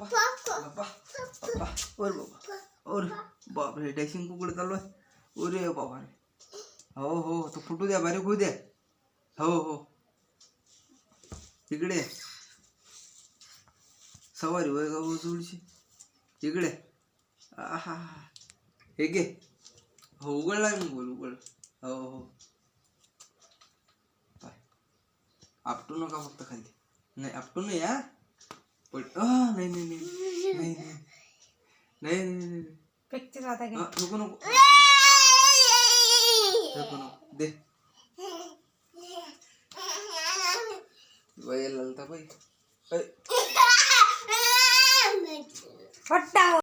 बाप्पा बाप्पा ओर बाबा ओर बापरे डॅशिंग कुकडे चालू आहे. ओरे बाबा रे. हो हो तो फुटू द्या बारीक होऊ द्या. हो हो. इकडे. सवारी वय का थोडीशी इकडे. हा हे घे. हो उघडला मग बोल उघड. हो हो. आपटू नका फक्त खाली. नाही आपटू नाही या पट नाही नाही नाही नाही नाही पिक्चर आता नको नको नको नको दे वय ललता बाई पट्टा